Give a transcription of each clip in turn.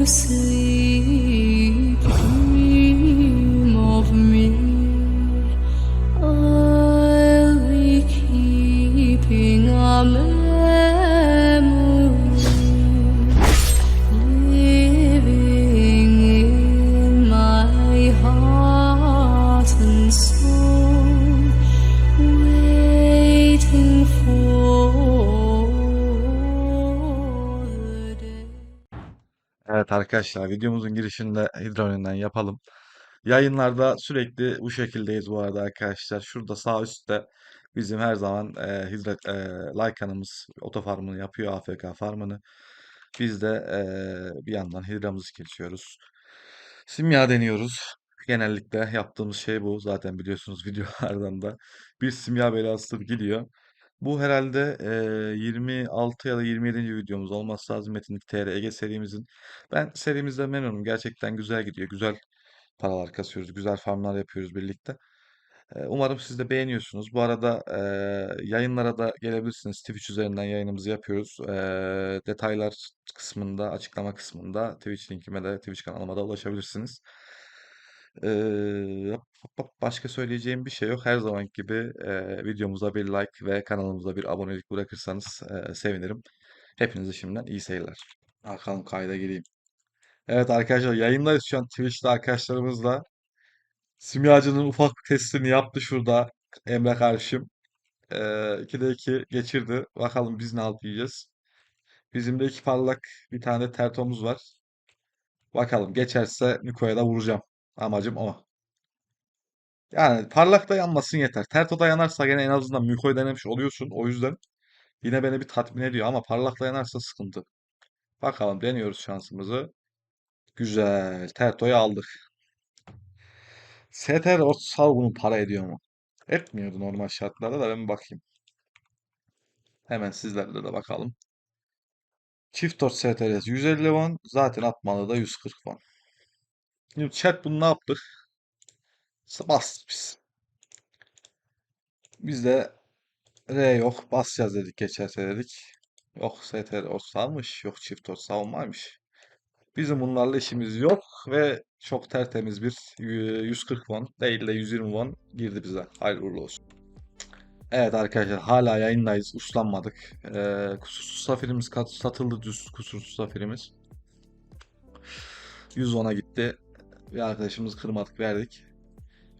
Bruce Lee. Arkadaşlar videomuzun girişinde hidrolinden yapalım. Yayınlarda sürekli bu şekildeyiz bu arada arkadaşlar. Şurada sağ üstte bizim her zaman e, hidro, e, Lyca'nımız otofarmını yapıyor AFK farmını. Biz de e, bir yandan hidramızı geçiyoruz. Simya deniyoruz. Genellikle yaptığımız şey bu. Zaten biliyorsunuz videolardan da bir simya belası gidiyor. Bu herhalde e, 26 ya da 27. videomuz olması lazım Metinlik TR Ege serimizin. Ben serimizden memnunum. Gerçekten güzel gidiyor. Güzel paralar kasıyoruz. Güzel farmlar yapıyoruz birlikte. E, Umarım siz de beğeniyorsunuz. Bu arada e, yayınlara da gelebilirsiniz. Twitch üzerinden yayınımızı yapıyoruz. E, detaylar kısmında, açıklama kısmında Twitch linkime de Twitch kanalıma da ulaşabilirsiniz. E, başka söyleyeceğim bir şey yok. Her zamanki gibi e, videomuza bir like ve kanalımıza bir abonelik bırakırsanız e, sevinirim. Hepinize şimdiden iyi seyirler. Bakalım kayda gireyim. Evet arkadaşlar yayındayız şu an Twitch'te arkadaşlarımızla. Simyacının ufak testini yaptı şurada Emre kardeşim. Ee, 2'de 2 geçirdi. Bakalım biz ne halt yiyeceğiz. Bizim de iki parlak bir tane de tertomuz var. Bakalım geçerse Niko'ya da vuracağım. Amacım o. Yani parlak da yanmasın yeter. Terto da yanarsa gene en azından Miko'yu denemiş oluyorsun. O yüzden yine beni bir tatmin ediyor ama parlak da yanarsa sıkıntı. Bakalım deniyoruz şansımızı. Güzel. Terto'yu aldık. STR o salgının para ediyor mu? Etmiyordu normal şartlarda da ben bakayım. Hemen sizlerle de bakalım. Çift torç STRS 150 won. Zaten atmalı da 140 won. Şimdi chat bunu ne yaptık? Bas biz. Biz de R yok. Basacağız dedik geçerse dedik. Yok STR o salmış. Yok çift torç savunmaymış. Bizim bunlarla işimiz yok ve çok tertemiz bir e, 140 won değil de 120 won girdi bize. Hayırlı olsun. Evet arkadaşlar hala yayındayız. Uslanmadık. Ee, kusursuz safirimiz satıldı düz kusursuz safirimiz. 110'a gitti. Bir arkadaşımız kırmadık verdik.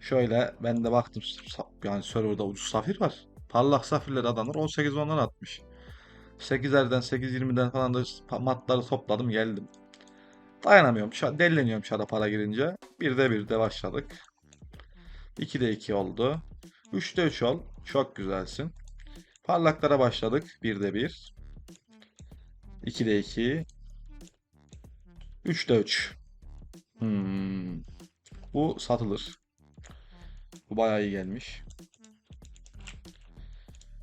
Şöyle ben de baktım yani serverda ucuz safir var. Parlak safirler adamlar 18 ondan atmış. 8'lerden 8.20'den falan da matları topladım geldim. Dayanamıyorum. Şu an delleniyorum şada para girince. 1'de 1'de başladık. 2'de 2 oldu. 3'te 3 ol. Çok güzelsin. Parlaklara başladık. 1'de 1. 2'de 2. 3'de 3. Hmm. Bu satılır. Bu bayağı iyi gelmiş.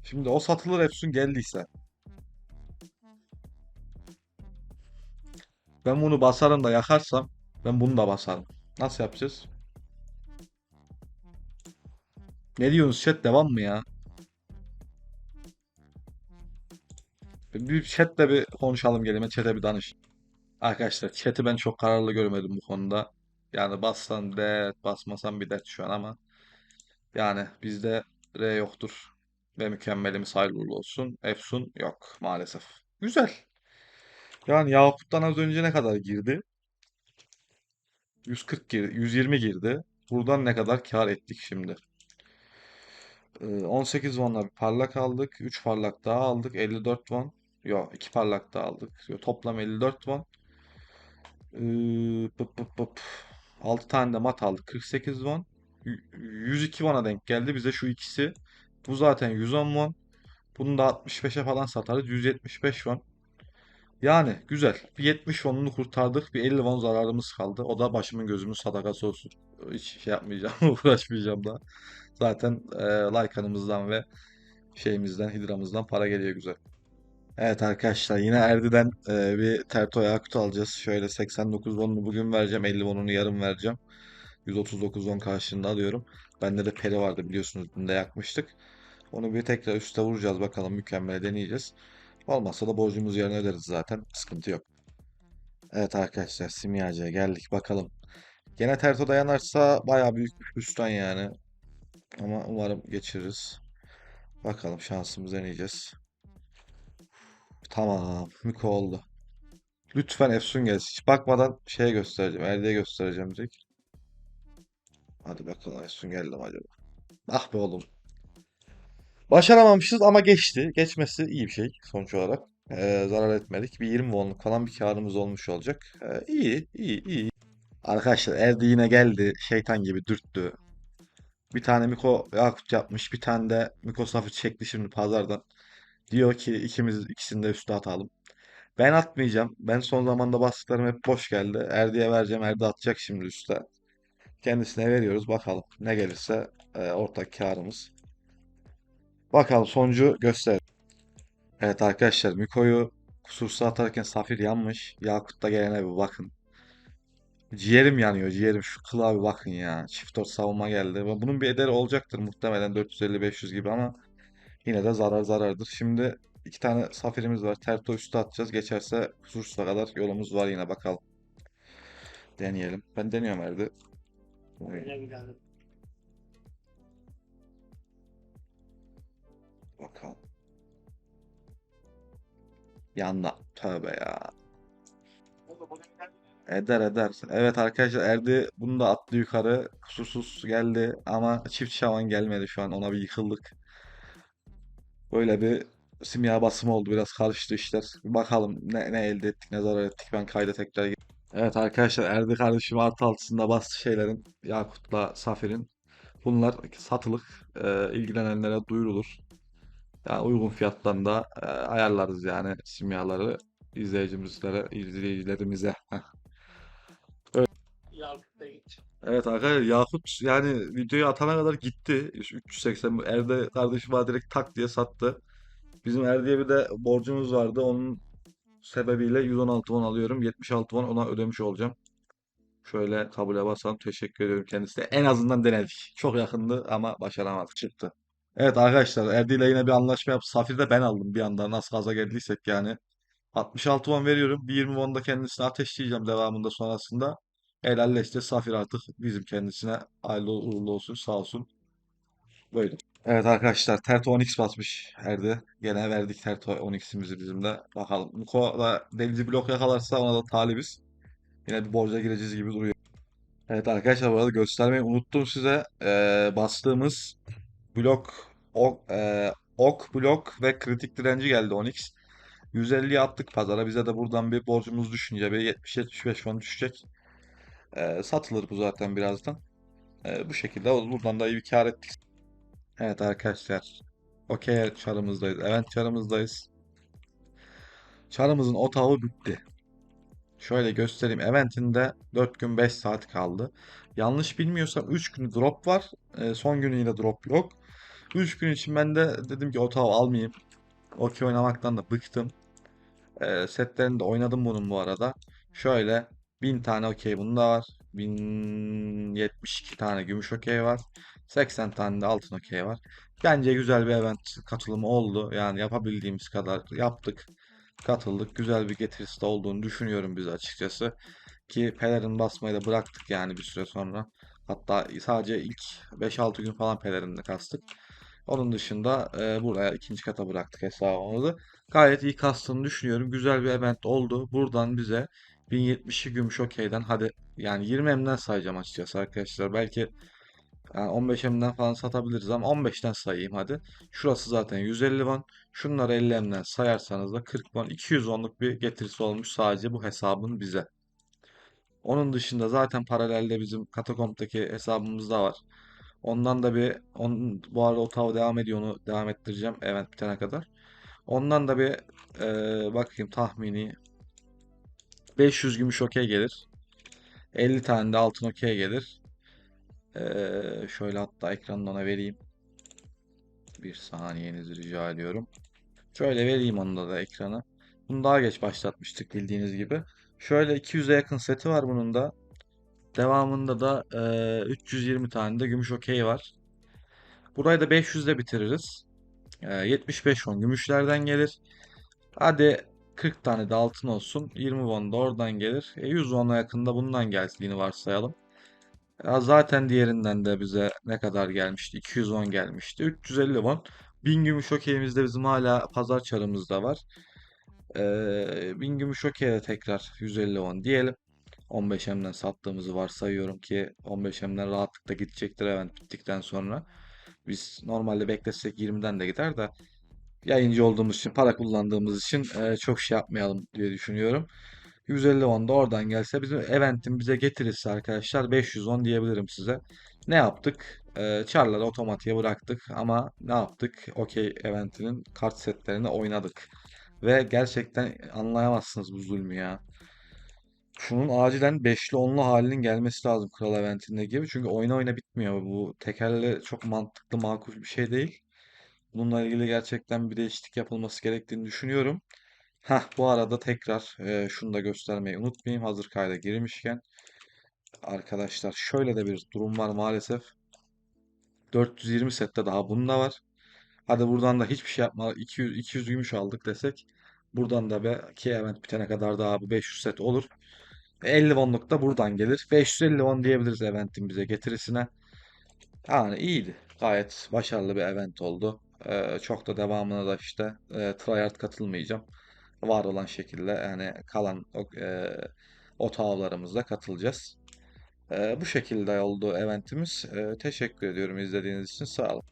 Şimdi o satılır Efsun geldiyse. Ben bunu basarım da yakarsam ben bunu da basarım. Nasıl yapacağız? Ne diyorsunuz chat devam mı ya? Bir chatle bir konuşalım gelime chat'e bir danış. Arkadaşlar chat'i ben çok kararlı görmedim bu konuda. Yani bassan dert, basmasan bir dert şu an ama yani bizde R yoktur. Ve mükemmelimiz hayırlı olsun. Efsun yok maalesef. Güzel. Yani Yakut'tan az önce ne kadar girdi? 140 girdi, 120 girdi. Buradan ne kadar kar ettik şimdi? Ee, 18 won'la bir parlak aldık. 3 parlak daha aldık. 54 won. Yok 2 parlak daha aldık. Yo, toplam 54 won. Ee, pıp pıp pıp. 6 tane de mat aldık. 48 won. Y- 102 won'a denk geldi. Bize şu ikisi. Bu zaten 110 won. Bunu da 65'e falan satarız. 175 won. Yani güzel. Bir 70 won'unu kurtardık. Bir 50 won zararımız kaldı. O da başımın gözümün sadakası olsun. Hiç şey yapmayacağım. Uğraşmayacağım da. Zaten e, Lycan'ımızdan ve şeyimizden, hidramızdan para geliyor güzel. Evet arkadaşlar yine Erdi'den e, bir Terto Yakut alacağız. Şöyle 89 won'unu bugün vereceğim. 50 won'unu yarın vereceğim. 139 won karşılığında alıyorum. Bende de peri vardı biliyorsunuz. Dün de yakmıştık. Onu bir tekrar üste vuracağız bakalım mükemmel deneyeceğiz. Olmazsa da borcumuz yerine öderiz zaten. Sıkıntı yok. Evet arkadaşlar simyacıya geldik bakalım. Gene Terto dayanırsa bayağı büyük bir hüsran yani. Ama umarım geçiririz. Bakalım şansımızı deneyeceğiz. Tamam. Miko oldu. Lütfen Efsun gelsin. Hiç bakmadan şeye göstereceğim. Erdi'ye göstereceğim direkt. Hadi bakalım Efsun geldi mi acaba? Ah be oğlum. Başaramamışız ama geçti. Geçmesi iyi bir şey sonuç olarak. Ee, zarar etmedik. Bir 20 wonluk falan bir karımız olmuş olacak. Ee, iyi, iyi, iyi. Arkadaşlar Erdi yine geldi. Şeytan gibi dürttü. Bir tane Miko Yakut yapmış. Bir tane de Miko Safı çekti şimdi pazardan. Diyor ki ikimiz ikisini de üste atalım. Ben atmayacağım. Ben son zamanda bastıklarım hep boş geldi. Erdi'ye vereceğim. Erdi atacak şimdi üste. Kendisine veriyoruz. Bakalım ne gelirse e, ortak karımız. Bakalım sonucu göster. Evet arkadaşlar Miko'yu kusursuz atarken Safir yanmış. Yakut'ta gelene bir bakın. Ciğerim yanıyor ciğerim. Şu kılığa bir bakın ya. Çift dört savunma geldi. Bunun bir ederi olacaktır muhtemelen 450-500 gibi ama yine de zarar zarardır. Şimdi iki tane Safir'imiz var. Terto üstü atacağız. Geçerse kusursuza kadar yolumuz var yine bakalım. Deneyelim. Ben deniyorum Erdi. Bakalım. Yanına. Tövbe ya. Eder eder. Evet arkadaşlar Erdi bunu da attı yukarı. Kusursuz geldi ama çift şaman gelmedi şu an. Ona bir yıkıldık. Böyle bir simya basımı oldu. Biraz karıştı işler. Bir bakalım ne, ne elde ettik, ne zarar ettik. Ben kayda tekrar Evet arkadaşlar Erdi kardeşim artı altısında bastı şeylerin. Yakut'la Safir'in. Bunlar satılık. Ee, ilgilenenlere duyurulur. Yani uygun fiyattan da e, ayarlarız yani simyaları izleyicimizlere, izleyicilerimize. Heh. Evet arkadaşlar Yakut yani videoyu atana kadar gitti. 380 Erde kardeşim bana direkt tak diye sattı. Bizim Erdi'ye bir de borcumuz vardı. Onun sebebiyle 116 won alıyorum. 76 won ona ödemiş olacağım. Şöyle kabule basalım. Teşekkür ediyorum kendisine. En azından denedik. Çok yakındı ama başaramadık. Çıktı. Evet arkadaşlar Erdi ile yine bir anlaşma yaptık. Safir'i de ben aldım bir anda. Nasıl gaza geldiysek yani. 66 won veriyorum. Bir 20 won da kendisine ateşleyeceğim devamında sonrasında. Helalleşti. Safir artık bizim kendisine hayırlı uğurlu olsun sağ olsun. Böyle. Evet arkadaşlar Terto 10x basmış Erdi. Gene verdik Terto 10x'imizi bizim de. Bakalım. Muko da delici blok yakalarsa ona da talibiz. Yine bir borca gireceğiz gibi duruyor. Evet arkadaşlar bu arada göstermeyi unuttum size. Ee, bastığımız blok ok, e, ok blok ve kritik direnci geldi 10x. 150'ye attık pazara. Bize de buradan bir borcumuz düşünce bir 70-75 fon düşecek. Ee, satılır bu zaten birazdan. Ee, bu şekilde buradan da iyi bir kar ettik. Evet arkadaşlar. Okey çarımızdayız. Event çarımızdayız. Çarımızın otağı bitti. Şöyle göstereyim. Event'inde 4 gün 5 saat kaldı. Yanlış bilmiyorsam 3 günü drop var. Ee, son günü yine drop yok. 3 gün için ben de dedim ki otağı almayayım. Okey oynamaktan da bıktım. Ee, setlerini oynadım bunun bu arada. Şöyle 1000 tane okey bunda var. 1072 tane gümüş okey var. 80 tane de altın okey var. Bence güzel bir event katılımı oldu. Yani yapabildiğimiz kadar yaptık. Katıldık. Güzel bir getirisi de olduğunu düşünüyorum biz açıkçası. Ki pelerin basmayı da bıraktık yani bir süre sonra. Hatta sadece ilk 5-6 gün falan pelerinle kastık. Onun dışında e, buraya ikinci kata bıraktık hesabımızı. Gayet iyi kastığını düşünüyorum. Güzel bir event oldu. Buradan bize 1070'i gümüş okeyden hadi yani 20 M'den sayacağım açıkçası arkadaşlar. Belki yani 15 M'den falan satabiliriz ama 15'ten sayayım hadi. Şurası zaten 150 won. Şunları 50 M'den sayarsanız da 40 won 200 wonluk bir getirisi olmuş sadece bu hesabın bize. Onun dışında zaten paralelde bizim Katakomp'taki hesabımız da var. Ondan da bir on, bu arada o devam ediyor onu devam ettireceğim event bitene kadar. Ondan da bir e, bakayım tahmini 500 gümüş okey gelir. 50 tane de altın okey gelir. Ee, şöyle hatta ekrandan ona vereyim. Bir saniyenizi rica ediyorum. Şöyle vereyim onda da ekrana. Bunu daha geç başlatmıştık bildiğiniz gibi. Şöyle 200'e yakın seti var bunun da. Devamında da e, 320 tane de gümüş okey var. Burayı da 500'de bitiririz. E, 75 on gümüşlerden gelir. Hadi 40 tane de altın olsun. 20 won da oradan gelir. E 100 won'a yakında bundan geldiğini varsayalım. Ya zaten diğerinden de bize ne kadar gelmişti? 210 gelmişti. 350 won. 1000 gümüş okeyimizde bizim hala pazar çarımızda var. Ee, 1000 gümüş okey de tekrar 150 won diyelim. 15M'den sattığımızı varsayıyorum ki 15M'den rahatlıkla gidecektir event bittikten sonra. Biz normalde beklesek 20'den de gider de yayıncı olduğumuz için, para kullandığımız için e, çok şey yapmayalım diye düşünüyorum. 150 won da oradan gelse bizim eventin bize getirirse arkadaşlar 500 won diyebilirim size. Ne yaptık? E, Char'ları otomatiğe bıraktık ama ne yaptık? Okey eventinin kart setlerini oynadık. Ve gerçekten anlayamazsınız bu zulmü ya. Şunun acilen 5'li 10'lu halinin gelmesi lazım Kral Event'inde gibi. Çünkü oyna oyna bitmiyor. Bu tekerle çok mantıklı, makul bir şey değil. Bununla ilgili gerçekten bir değişiklik yapılması gerektiğini düşünüyorum. Heh, bu arada tekrar e, şunu da göstermeyi unutmayayım. Hazır kayda girmişken. Arkadaşlar şöyle de bir durum var maalesef. 420 sette daha bunda var. Hadi buradan da hiçbir şey yapma 200 200 gümüş aldık desek. Buradan da belki event bitene kadar daha bu 500 set olur. 50 wonluk da buradan gelir. 550 won diyebiliriz eventin bize getirisine. Yani iyiydi. Gayet başarılı bir event oldu. Ee, çok da devamına da işte e, tryhard katılmayacağım. Var olan şekilde yani kalan o, e, ot avlarımızla katılacağız. Ee, bu şekilde oldu eventimiz. Ee, teşekkür ediyorum izlediğiniz için. Sağ olun.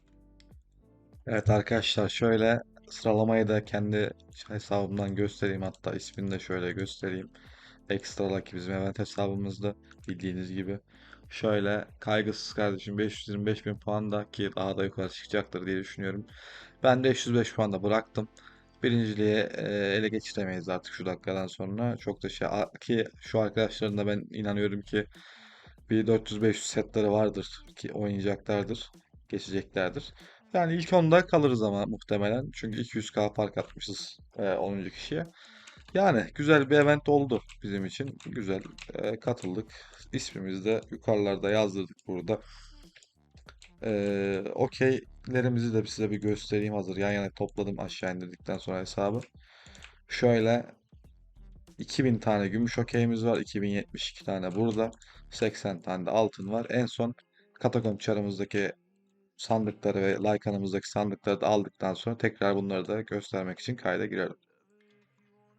Evet arkadaşlar şöyle sıralamayı da kendi hesabımdan göstereyim. Hatta ismini de şöyle göstereyim. Extra Lucky bizim event hesabımızda bildiğiniz gibi. Şöyle kaygısız kardeşim 525 bin puan da ki daha da yukarı çıkacaktır diye düşünüyorum. Ben de 505 puan da bıraktım. Birinciliğe ele geçiremeyiz artık şu dakikadan sonra. Çok da şey ki şu arkadaşların da ben inanıyorum ki bir 400-500 setleri vardır ki oynayacaklardır. Geçeceklerdir. Yani ilk 10'da kalırız ama muhtemelen. Çünkü 200k fark atmışız e, 10. kişiye. Yani güzel bir event oldu bizim için. Güzel e, katıldık. İsmimizi de yukarılarda yazdırdık burada. E, okeylerimizi de size bir göstereyim hazır. Yan yana topladım aşağı indirdikten sonra hesabı. Şöyle 2000 tane gümüş okeyimiz var. 2072 tane burada. 80 tane de altın var. En son katakomb çarımızdaki sandıkları ve Lycan'ımızdaki sandıkları da aldıktan sonra tekrar bunları da göstermek için kayda girelim.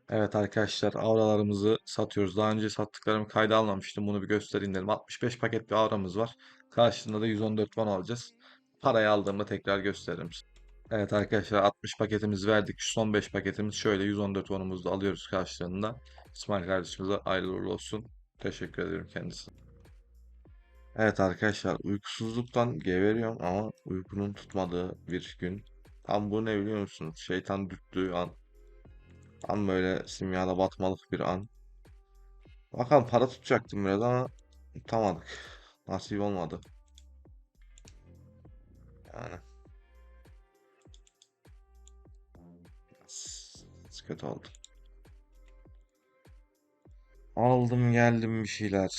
Evet arkadaşlar auralarımızı satıyoruz. Daha önce sattıklarımı kayda almamıştım. Bunu bir göstereyim dedim. 65 paket bir auramız var. Karşılığında da 114 won alacağız. Parayı aldığımda tekrar gösteririm. Evet arkadaşlar 60 paketimizi verdik. Şu son 5 paketimiz şöyle 114 wonumuzu da alıyoruz karşılığında. İsmail kardeşimize hayırlı olsun. Teşekkür ediyorum kendisine. Evet arkadaşlar uykusuzluktan geberiyorum ama uykunun tutmadığı bir gün. Tam bu ne biliyor musunuz? Şeytan dürttüğü an. Tam böyle simyada batmalık bir an. Bakalım para tutacaktım biraz ama tutamadık. Nasip olmadı. Yani. Kötü oldu. Aldım geldim bir şeyler.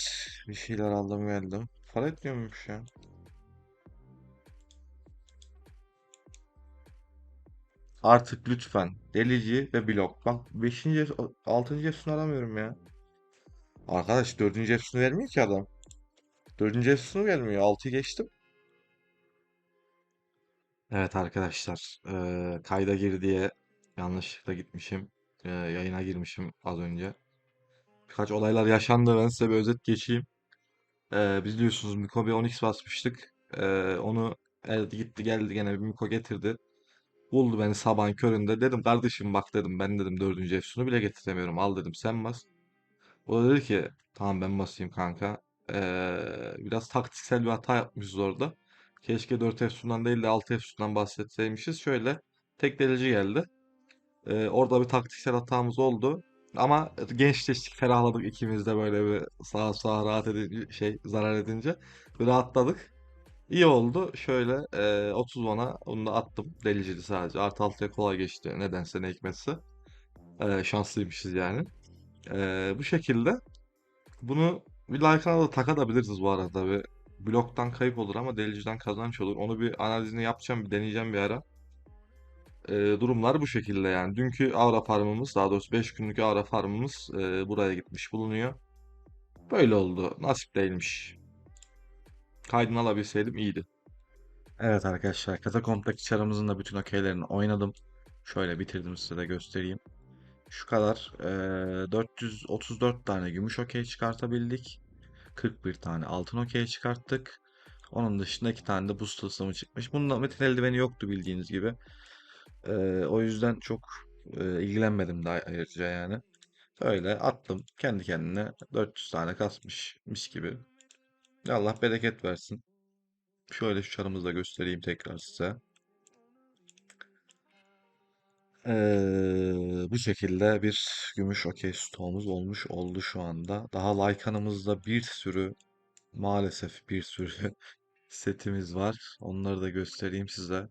Bir şeyler aldım geldim. Para etmiyormuş ya. Artık lütfen delici ve blok. Bak 5. 6. Efsun'u aramıyorum ya. Arkadaş 4. Efsun'u vermiyor ki adam. 4. Efsun'u vermiyor. 6'yı geçtim. Evet arkadaşlar. eee, kayda gir diye yanlışlıkla gitmişim. Eee, yayına girmişim az önce. Birkaç olaylar yaşandı. Ben size bir özet geçeyim. Eee biz biliyorsunuz Miko bir 10x basmıştık. Eee, onu evet, gitti geldi gene bir Miko getirdi. Buldu beni sabahın köründe. Dedim kardeşim bak dedim ben dedim dördüncü Efsun'u bile getiremiyorum. Al dedim sen bas. O da dedi ki tamam ben basayım kanka. Ee, biraz taktiksel bir hata yapmışız orada. Keşke 4 Efsun'dan değil de 6 Efsun'dan bahsetseymişiz. Şöyle tek delici geldi. Ee, orada bir taktiksel hatamız oldu. Ama gençleştik, ferahladık ikimiz de böyle bir sağa sağa rahat edince, şey zarar edince bir rahatladık. İyi oldu. Şöyle e, 30 bana onu da attım. Deliciydi sadece. Artı altıya kolay geçti. Nedense ne hikmetse. E, şanslıymışız yani. E, bu şekilde. Bunu bir like'ına da takabiliriz bu arada. Bir bloktan kayıp olur ama deliciden kazanç olur. Onu bir analizini yapacağım. Bir deneyeceğim bir ara. e, durumlar bu şekilde yani. Dünkü Avra farmımız, daha doğrusu 5 günlük Avra farmımız e, buraya gitmiş bulunuyor. Böyle oldu. Nasip değilmiş. Kaydını alabilseydim iyiydi. Evet arkadaşlar, Katakomb'daki çarımızın da bütün okeylerini oynadım. Şöyle bitirdim size de göstereyim. Şu kadar. e, 434 tane gümüş okey çıkartabildik. 41 tane altın okey çıkarttık. Onun dışında iki tane de buz tılsımı çıkmış. Bunda metin eldiveni yoktu bildiğiniz gibi. Ee, o yüzden çok e, ilgilenmedim daha ayrıca yani. Öyle attım. Kendi kendine 400 tane kasmış. Mis gibi. Allah bereket versin. Şöyle şu çarımızı da göstereyim tekrar size. Ee, bu şekilde bir gümüş okey stoğumuz olmuş oldu şu anda. Daha Lycan'ımızda bir sürü maalesef bir sürü setimiz var. Onları da göstereyim size.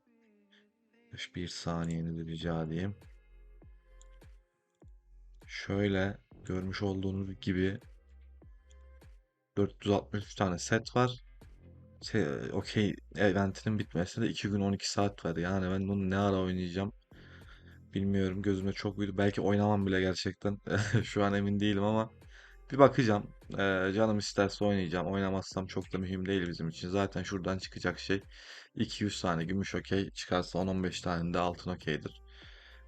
Bir saniyenizi rica edeyim. Şöyle görmüş olduğunuz gibi 463 tane set var. Şey, okey eventinin bitmesine de 2 gün 12 saat var. Yani ben bunu ne ara oynayacağım bilmiyorum. Gözüme çok uydu. Belki oynamam bile gerçekten. Şu an emin değilim ama bir bakacağım. Ee, canım isterse oynayacağım. Oynamazsam çok da mühim değil bizim için. Zaten şuradan çıkacak şey 200 tane gümüş okey çıkarsa 10-15 tane de altın okeydir.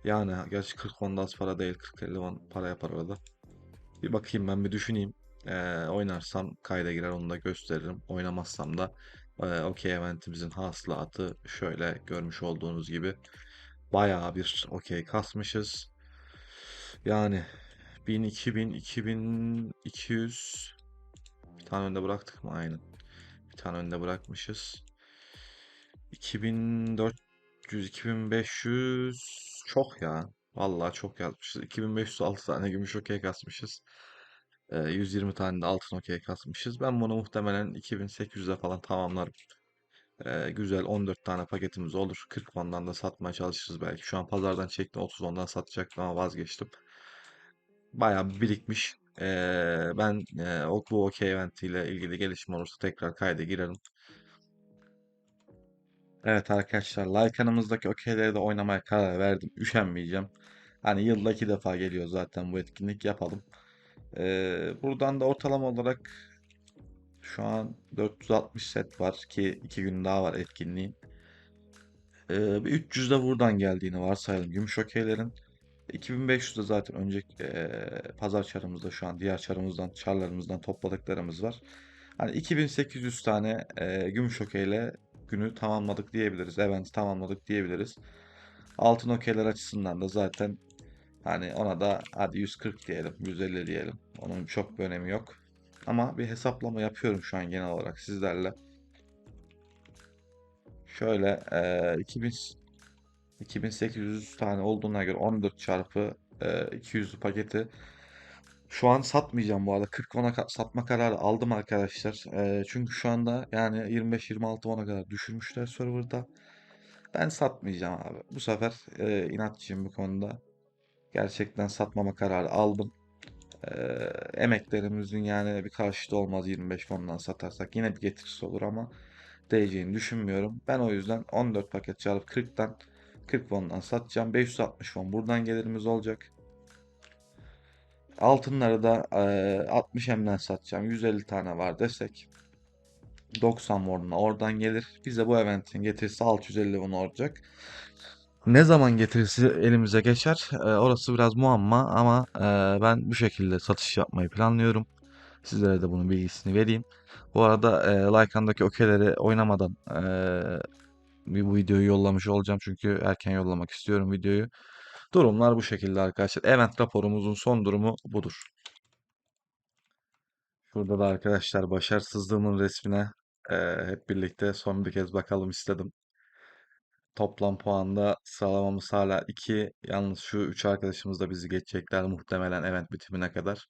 Yani gerçi 40 won da az para değil. 40-50 won para yapar arada. Bir bakayım ben bir düşüneyim. Ee, oynarsam kayda girer onu da gösteririm. Oynamazsam da e, okey eventimizin hasılatı şöyle görmüş olduğunuz gibi bayağı bir okey kasmışız. Yani 1000, 2000, 2200 bir tane önde bıraktık mı? Aynen. Bir tane önde bırakmışız. 2400, 2500 çok ya. Vallahi çok yazmışız. 2506 tane gümüş okey kasmışız. Ee, 120 tane de altın okey kasmışız. Ben bunu muhtemelen 2800'e falan tamamlarım. Ee, güzel 14 tane paketimiz olur. 40 ondan da satmaya çalışırız belki. Şu an pazardan çektim 30 ondan satacaktım ama vazgeçtim. Bayağı bir birikmiş. Ee, ben e, bu okey eventiyle ilgili gelişme olursa tekrar kayda girerim. Evet arkadaşlar Lycan'ımızdaki okeyleri de oynamaya karar verdim. Üşenmeyeceğim. Hani yılda iki defa geliyor zaten bu etkinlik yapalım. Buradan da ortalama olarak şu an 460 set var ki 2 gün daha var etkinliğin. Ee, bir 300 de buradan geldiğini varsayalım gümüş okeylerin. 2500 de zaten önceki eee, pazar çarımızda şu an diğer çarımızdan, çarlarımızdan topladıklarımız var. Hani 2800 tane eee, gümüş okeyle günü tamamladık diyebiliriz. Event'i tamamladık diyebiliriz. Altın okeyler açısından da zaten hani ona da hadi 140 diyelim, 150 diyelim. Onun çok bir önemi yok. Ama bir hesaplama yapıyorum şu an genel olarak sizlerle. Şöyle eee 2000 2800 tane olduğuna göre 14 çarpı e, 200'lü paketi şu an satmayacağım bu arada. 40 won'a ka- satma kararı aldım arkadaşlar. E, çünkü şu anda yani 25-26 won'a kadar düşürmüşler serverda. Ben satmayacağım abi. Bu sefer e, inatçıyım bu konuda. Gerçekten satmama kararı aldım. E, emeklerimizin yani bir karşılığı olmaz 25 won'dan satarsak. Yine bir getirisi olur ama değeceğini düşünmüyorum. Ben o yüzden 14 paket çarpı 40'tan 40 won'dan satacağım. 560 won buradan gelirimiz olacak. Altınları da eee, 60 M'den satacağım. 150 tane var desek. 90 won'la oradan gelir. Bize bu eventin getirisi 650 won olacak. Ne zaman getirisi elimize geçer? eee, orası biraz muamma ama eee, ben bu şekilde satış yapmayı planlıyorum. Sizlere de bunun bilgisini vereyim. Bu arada eee Lycan'daki okeyleri oynamadan bir bu videoyu yollamış olacağım çünkü erken yollamak istiyorum videoyu. Durumlar bu şekilde arkadaşlar. Event raporumuzun son durumu budur. Şurada da arkadaşlar başarısızlığımın resmine eee, hep birlikte son bir kez bakalım istedim. Toplam puanda sıralamamız hala 2. Yalnız şu 3 arkadaşımız da bizi geçecekler muhtemelen event bitimine kadar.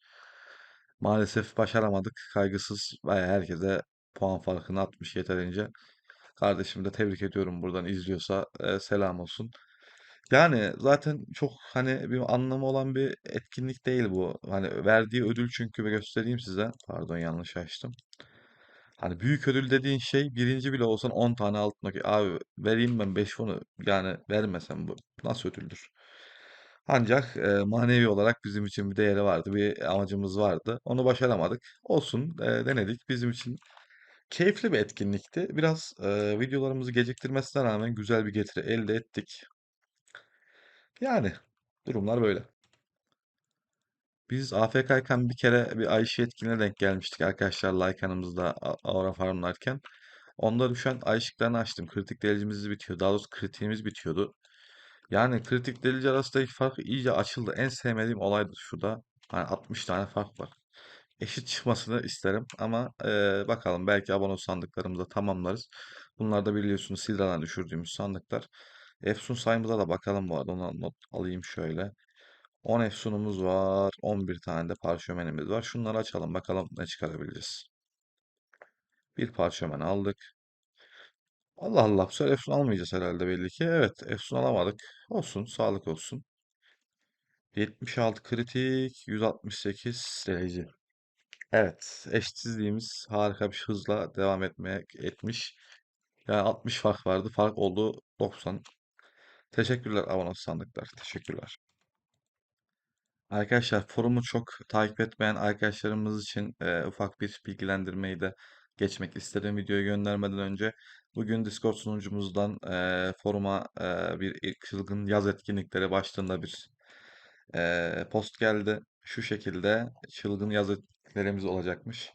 Maalesef başaramadık. Kaygısız bayağı herkese puan farkını atmış yeterince. Kardeşimi de tebrik ediyorum buradan izliyorsa e, selam olsun. Yani zaten çok hani bir anlamı olan bir etkinlik değil bu. Hani verdiği ödül çünkü bir göstereyim size. Pardon yanlış açtım. Hani büyük ödül dediğin şey birinci bile olsan 10 tane altın okey. Abi vereyim ben 5 fonu yani vermesem bu Nasıl ödüldür? Ancak e, manevi olarak bizim için bir değeri vardı, bir amacımız vardı. Onu başaramadık. Olsun, e, denedik. Bizim için keyifli bir etkinlikti. Biraz e, videolarımızı geciktirmesine rağmen güzel bir getiri elde ettik. Yani durumlar böyle. Biz AFK'yken bir kere bir Ayşe etkinliğine denk gelmiştik arkadaşlar Lycan'ımızda Aura farmlarken. Onda düşen ay ışıklarını açtım. Kritik delicimiz bitiyor. Daha doğrusu kritiğimiz bitiyordu. Yani kritik delici arasındaki fark iyice açıldı. En sevmediğim olaydır şurada. Hani 60 tane fark var. Eşit çıkmasını isterim ama eee, bakalım belki abone sandıklarımızda tamamlarız. Bunlar da biliyorsunuz Sidra'dan düşürdüğümüz sandıklar. Efsun sayımıza da bakalım bu arada. Ona not alayım şöyle. 10 efsunumuz var. 11 tane de parşömenimiz var. Şunları açalım bakalım ne çıkarabileceğiz. Bir parşömen aldık. Allah Allah bu sefer efsun almayacağız herhalde belli ki. Evet efsun alamadık. Olsun sağlık olsun. 76 kritik, 168 derece. Evet, eşitsizliğimiz harika bir hızla devam etmeye etmiş. Yani 60 fark vardı. Fark oldu 90. Teşekkürler abone sandıklar. Teşekkürler. Arkadaşlar forumu çok takip etmeyen arkadaşlarımız için e, ufak bir bilgilendirmeyi de geçmek istedim videoyu göndermeden önce. Bugün Discord sunucumuzdan e, foruma e, bir ilk çılgın yaz etkinlikleri başlığında bir e, post geldi. Şu şekilde çılgın yaz etkinliklerimiz olacakmış.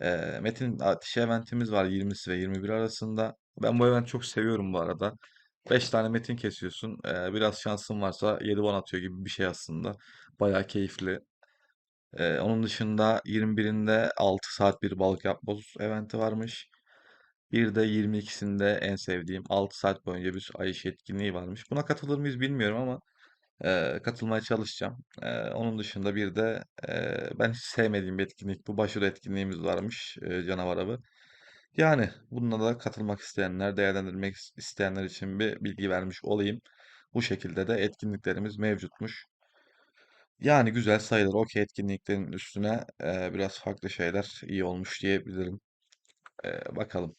E, Metin Ateş eventimiz var 20'si ve 21 arasında. Ben bu eventi çok seviyorum bu arada. 5 tane metin kesiyorsun. E, biraz şansın varsa 7 won atıyor gibi bir şey aslında. Bayağı keyifli. Ee, onun dışında 21'inde 6 saat bir balık yapboz eventi varmış. Bir de 22'sinde en sevdiğim 6 saat boyunca bir ay etkinliği varmış. Buna katılır mıyız bilmiyorum ama e, katılmaya çalışacağım. E, onun dışında bir de e, ben hiç sevmediğim bir etkinlik bu başarı etkinliğimiz varmış e, canavar avı. Yani bununla da katılmak isteyenler, değerlendirmek isteyenler için bir bilgi vermiş olayım. Bu şekilde de etkinliklerimiz mevcutmuş. Yani güzel sayılır. Okey etkinliklerin üstüne e, biraz farklı şeyler iyi olmuş diyebilirim. E, bakalım.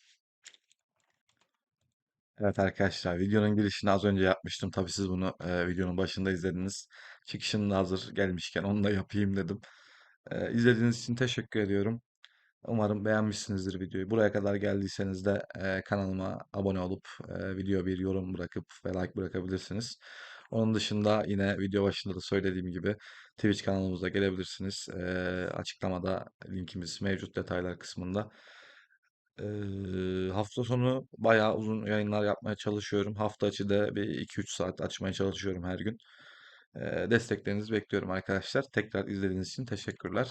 Evet arkadaşlar videonun girişini az önce yapmıştım. Tabii siz bunu e, videonun başında izlediniz. Çıkışında hazır gelmişken onu da yapayım dedim. E, izlediğiniz için teşekkür ediyorum. Umarım beğenmişsinizdir videoyu. Buraya kadar geldiyseniz de e, kanalıma abone olup e, video bir yorum bırakıp ve like bırakabilirsiniz. Onun dışında yine video başında da söylediğim gibi Twitch kanalımıza gelebilirsiniz. E, açıklamada linkimiz mevcut detaylar kısmında. E, hafta sonu bayağı uzun yayınlar yapmaya çalışıyorum. Hafta içi de bir 2-3 saat açmaya çalışıyorum her gün. E, desteklerinizi bekliyorum arkadaşlar. Tekrar izlediğiniz için teşekkürler.